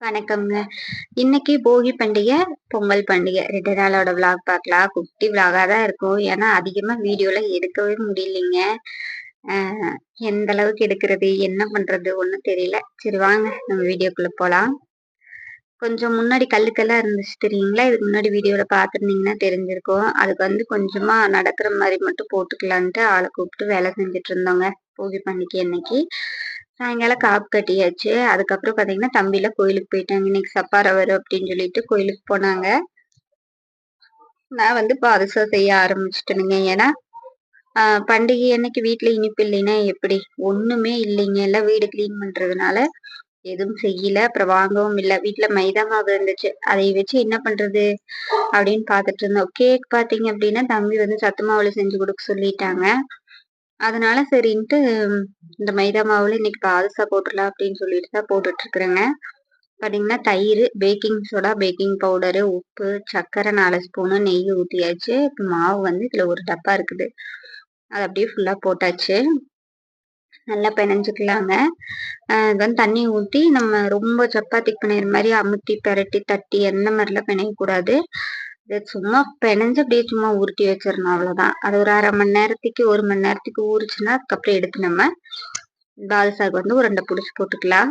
வணக்கம்ங்க. இன்னைக்கு போகி பண்டிகை, பொங்கல் பண்டிகை ரெண்டு நாளோட விளாக் பார்க்கலாம். குட்டி விளாகா தான் இருக்கும். ஏன்னா அதிகமா வீடியோல எடுக்கவே முடியலைங்க. எந்த அளவுக்கு எடுக்கிறது, என்ன பண்றது ஒண்ணும் தெரியல. சரி வாங்க நம்ம வீடியோக்குள்ள போலாம். கொஞ்சம் முன்னாடி கல்லுக்கெல்லாம் இருந்துச்சு தெரியுங்களா? இதுக்கு முன்னாடி வீடியோல பார்த்துருந்தீங்கன்னா தெரிஞ்சிருக்கும். அதுக்கு வந்து கொஞ்சமா நடக்கிற மாதிரி மட்டும் போட்டுக்கலான்ட்டு ஆளை கூப்பிட்டு வேலை செஞ்சுட்டு இருந்தோங்க. போகி பண்டிகை அன்னைக்கு. சாயங்காலம் காப்பு கட்டியாச்சு. அதுக்கப்புறம் பார்த்தீங்கன்னா, தம்பிலாம் கோயிலுக்கு போயிட்டாங்க. இன்னைக்கு சப்பார வரும் அப்படின்னு சொல்லிட்டு கோயிலுக்கு போனாங்க. நான் வந்து பாதுஷா செய்ய ஆரம்பிச்சிட்டேனுங்க ஏன்னா, பண்டிகை அன்னைக்கு வீட்டில் இனிப்பு இல்லைன்னா எப்படி? ஒன்றுமே இல்லைங்க. எல்லாம் வீடு கிளீன் பண்ணுறதுனால எதுவும் செய்யல. அப்புறம் வாங்கவும் இல்லை வீட்டில் மைதா மாவு இருந்துச்சு. அதை வச்சு என்ன பண்ணுறது அப்படின்னு பார்த்துட்டு இருந்தோம். கேக் பார்த்தீங்க அப்படின்னா, தம்பி வந்து சத்து மாவுல செஞ்சு கொடுக்க சொல்லிட்டாங்க. அதனால சரின்ட்டு இந்த மைதா மாவுல இன்னைக்கு பாதுசா போட்டுடலாம் அப்படின்னு சொல்லிட்டு தான் போட்டுட்டு இருக்கிறேங்க. பார்த்தீங்கன்னா, தயிர், பேக்கிங் சோடா, பேக்கிங் பவுடரு, உப்பு, சர்க்கரை நாலு ஸ்பூனு, நெய் ஊற்றியாச்சு மாவு வந்து இதில் ஒரு டப்பா இருக்குது. அது அப்படியே ஃபுல்லாக போட்டாச்சு. நல்லா பிணைஞ்சிக்கலாங்க இது வந்து தண்ணி ஊற்றி நம்ம ரொம்ப சப்பாத்திக்கு பிணையிற மாதிரி அமுத்தி, பெரட்டி, தட்டி அந்த மாதிரிலாம் பிணையக்கூடாது சும்மா பெனஞ்சு அப்படியே சும்மா உருட்டி வச்சிடணும் அவ்வளோதான். அது ஒரு அரை மணி நேரத்துக்கு, ஒரு மணி நேரத்துக்கு ஊறிச்சுன்னா அதுக்கப்புறம் எடுத்து நம்ம தால்சாக்கு வந்து உருண்டை பிடிச்சி போட்டுக்கலாம்.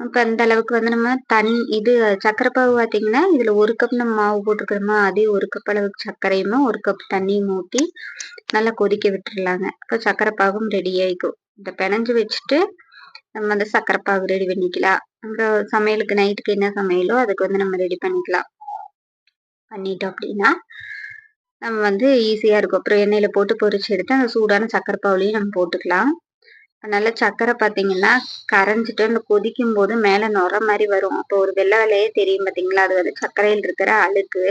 இப்போ அந்த அளவுக்கு வந்து நம்ம தண் இது சர்க்கரை பார்த்தீங்கன்னா, இதில் ஒரு கப் நம்ம மாவு போட்டுருக்கிறோமா, அதே ஒரு கப் அளவுக்கு சர்க்கரையும், 1 கப் தண்ணியும் ஊட்டி நல்லா கொதிக்க விட்டுடலாங்க இப்போ சக்கரை பாகும் ரெடி ஆகிக்கும் இந்த பெனஞ்சு வச்சுட்டு, நம்ம அந்த சர்க்கரைப்பாகு ரெடி பண்ணிக்கலாம். அப்புறம் சமையலுக்கு நைட்டுக்கு என்ன சமையலோ அதுக்கு வந்து நம்ம ரெடி பண்ணிக்கலாம். பண்ணிட்டோம் அப்படின்னா, நம்ம வந்து ஈஸியாக இருக்கும். அப்புறம் எண்ணெயில் போட்டு பொரிச்சு எடுத்து, அந்த சூடான சர்க்கரை நம்ம போட்டுக்கலாம். அதனால சக்கரை பார்த்தீங்கன்னா, கரைஞ்சிட்டு அந்த கொதிக்கும் போது மேலே நுரை மாதிரி வரும். அப்போ ஒரு வெள்ளை வெள்ளையே தெரியும் பார்த்தீங்களா? அது வந்து சர்க்கரையில் இருக்கிற அழுக்கு.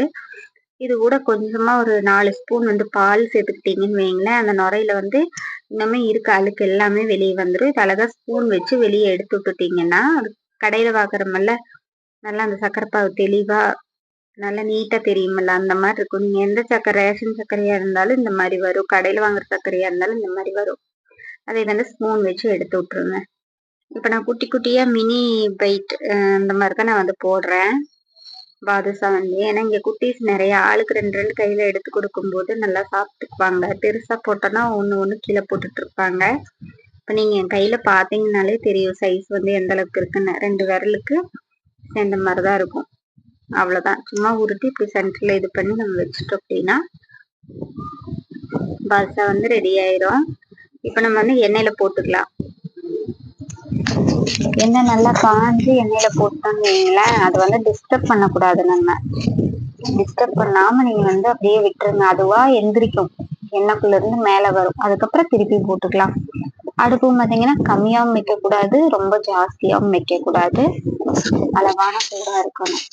இது கூட கொஞ்சமாக ஒரு நாலு ஸ்பூன் வந்து பால் சேர்த்துக்கிட்டீங்கன்னு வைங்களேன், அந்த நுரையில வந்து இன்னுமே இருக்க அழுக்கு எல்லாமே வெளியே வந்துடும் இது அழகாக ஸ்பூன் வச்சு வெளியே எடுத்து விட்டுட்டீங்கன்னா, அது கடையில வாங்குறோமல்ல, நல்லா அந்த சர்க்கரை தெளிவாக நல்லா நீட்டா தெரியுமில்ல அந்த மாதிரி இருக்கும். நீங்க எந்த சக்கரை ரேஷன் சர்க்கரையாக இருந்தாலும் இந்த மாதிரி வரும். கடையில வாங்குற சர்க்கரையா இருந்தாலும் இந்த மாதிரி வரும். அதை வந்து ஸ்பூன் வச்சு எடுத்து விட்டுருங்க. இப்ப நான் குட்டி குட்டியா மினி பைட் இந்த மாதிரி தான் நான் வந்து போடுறேன். பாதுஷா வந்து. ஏன்னா இங்க குட்டீஸ் நிறைய ஆளுக்கு 2, 2 கையில எடுத்து கொடுக்கும்போது நல்லா சாப்பிட்டுக்குவாங்க. பெருசா போட்டோம்னா ஒண்ணு ஒண்ணு கீழே போட்டுட்டு இருப்பாங்க. இப்ப நீங்க என் கையில பார்த்தீங்கன்னாலே தெரியும் சைஸ் வந்து எந்த அளவுக்கு இருக்குன்னு. ரெண்டு விரலுக்கு சேர்ந்த மாதிரி தான் இருக்கும். அவ்வளோதான். சும்மா உருட்டி இப்படி சென்டர்ல இது பண்ணி நம்ம வச்சுட்டோம் அப்படின்னா, பாதுஷா வந்து ரெடி ஆயிரும். இப்ப நம்ம வந்து எண்ணெயில போட்டுக்கலாம். எண்ணெய் நல்லா காஞ்சி எண்ணெயில போட்டோம்னு வைங்களேன், அது வந்து டிஸ்டர்ப் பண்ணக்கூடாது நம்ம. டிஸ்டர்ப் பண்ணாம நீங்க வந்து அப்படியே விட்டுருங்க. அதுவா எந்திரிக்கும். எண்ணெய்க்குள்ள இருந்து மேல வரும். அதுக்கப்புறம் திருப்பி போட்டுக்கலாம். அடுப்பும் பார்த்தீங்கன்னா, கம்மியாவும் வைக்கக்கூடாது, ரொம்ப ஜாஸ்தியாவும் வைக்கக்கூடாது. அளவான சூடா இருக்கணும்.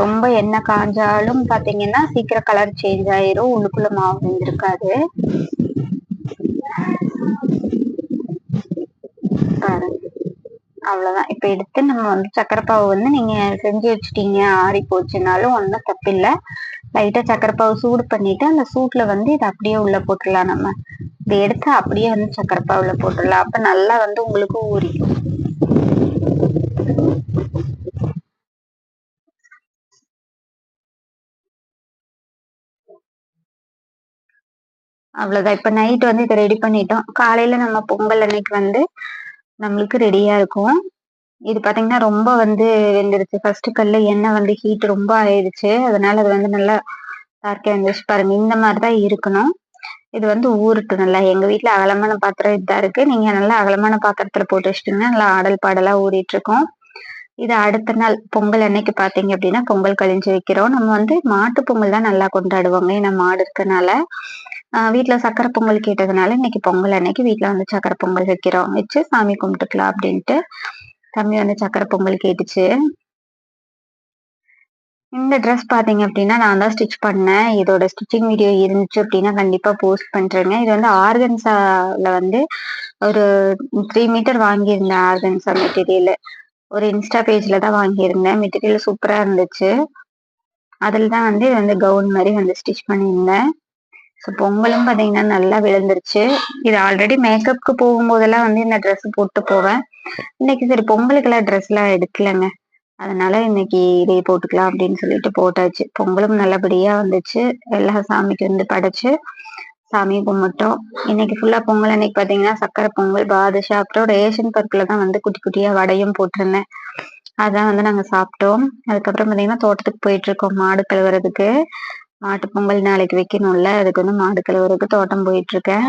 ரொம்ப எண்ணெய் காஞ்சாலும் பாத்தீங்கன்னா சீக்கிரம் கலர் சேஞ்ச் ஆயிரும். உள்ளுக்குள்ள மாவு வெந்திருக்காது. அவ்வளவுதான் இப்ப எடுத்து நம்ம வந்து சக்கரை பாகு வந்து நீங்க செஞ்சு வச்சுட்டீங்க, ஆறி போச்சுனாலும் ஒண்ணும் தப்பில்லை லைட்டா சக்கரை பாகு சூடு பண்ணிட்டு, அந்த சூட்ல வந்து இதை அப்படியே உள்ள போட்டுடலாம் நம்ம. இதை எடுத்து அப்படியே வந்து சக்கரை பாகுல போட்டுடலாம் அப்ப நல்லா வந்து உங்களுக்கு ஊறிக்கும். அவ்வளோதான். இப்ப நைட் வந்து இதை ரெடி பண்ணிட்டோம். காலையில நம்ம பொங்கல் அன்னைக்கு வந்து நம்மளுக்கு ரெடியா இருக்கும். இது பார்த்தீங்கன்னா, ரொம்ப வந்து வெந்துருச்சு. ஃபர்ஸ்ட் கல்ல எண்ணெய் வந்து ஹீட் ரொம்ப ஆயிடுச்சு. அதனால அது வந்து நல்லா டார்க்கா வந்துருச்சு பாருங்க. இந்த மாதிரி தான் இருக்கணும். இது வந்து ஊருட்டு நல்லா. எங்க வீட்டுல அகலமான பாத்திரம் இதா இருக்கு. நீங்க நல்லா அகலமான பாத்திரத்துல போட்டு வச்சிட்டீங்கன்னா நல்லா ஆடல் பாடலா ஊறிட்டு இருக்கும். இது அடுத்த நாள் பொங்கல் அன்னைக்கு பார்த்தீங்க அப்படின்னா, பொங்கல் கழிஞ்சு வைக்கிறோம். நம்ம வந்து மாட்டு பொங்கல் தான் நல்லா கொண்டாடுவாங்க ஏன்னா மாடு இருக்கனால. வீட்டுல சக்கரை பொங்கல் கேட்டதுனால, இன்னைக்கு பொங்கல் அன்னைக்கு வீட்டுல வந்து சக்கரை பொங்கல் வைக்கிறோம். வச்சு சாமி கும்பிட்டுக்கலாம் அப்படின்ட்டு. தம்பி வந்து சக்கரை பொங்கல் கேட்டுச்சு. இந்த ட்ரெஸ் பார்த்தீங்க அப்படின்னா, நான் தான் ஸ்டிச் பண்ணேன். இதோட ஸ்டிச்சிங் வீடியோ இருந்துச்சு அப்படின்னா, கண்டிப்பாக போஸ்ட் பண்ணுறேங்க இது வந்து ஆர்கன்ஸாவில் வந்து ஒரு த்ரீ மீட்டர் வாங்கியிருந்தேன் ஆர்கன்ஸா மெட்டீரியல் ஒரு இன்ஸ்டா பேஜில் தான் வாங்கியிருந்தேன். மெட்டீரியல் சூப்பராக இருந்துச்சு. அதில் தான் வந்து இது வந்து கவுன் மாதிரி வந்து ஸ்டிச் பண்ணியிருந்தேன். ஸோ பொங்கலும் பார்த்தீங்கன்னா நல்லா விழுந்துருச்சு இது ஆல்ரெடி மேக்கப்புக்கு போகும்போதெல்லாம் வந்து இந்த ட்ரெஸ் போட்டு போவேன் இன்னைக்கு சரி பொங்கலுக்கெல்லாம் ட்ரெஸ்லாம் எடுக்கலைங்க அதனால இன்னைக்கு இதை போட்டுக்கலாம் அப்படின்னு சொல்லிட்டு போட்டாச்சு. பொங்கலும் நல்லபடியா வந்துச்சு. எல்லா சாமிக்கு வந்து படைச்சு சாமி கும்பிட்டோம். இன்னைக்கு ஃபுல்லா பொங்கல் அன்னைக்கு பாத்தீங்கன்னா சக்கரை பொங்கல் பாதுஷா அப்புறம் ரேஷன் பருப்புல தான் வந்து குட்டி குட்டியா வடையும் போட்டிருந்தேன். அதான் வந்து நாங்க சாப்பிட்டோம். அதுக்கப்புறம் பாத்தீங்கன்னா தோட்டத்துக்கு போயிட்டு இருக்கோம். மாடு கழுவுறதுக்கு. மாட்டு பொங்கல் நாளைக்கு வைக்கணும்ல. அதுக்கு வந்து மாடு கழுவுறதுக்கு தோட்டம் போயிட்டு இருக்கேன்.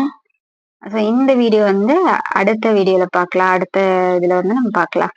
ஸோ இந்த வீடியோ வந்து அடுத்த வீடியோல பார்க்கலாம். அடுத்த இதுல வந்து நம்ம பார்க்கலாம்.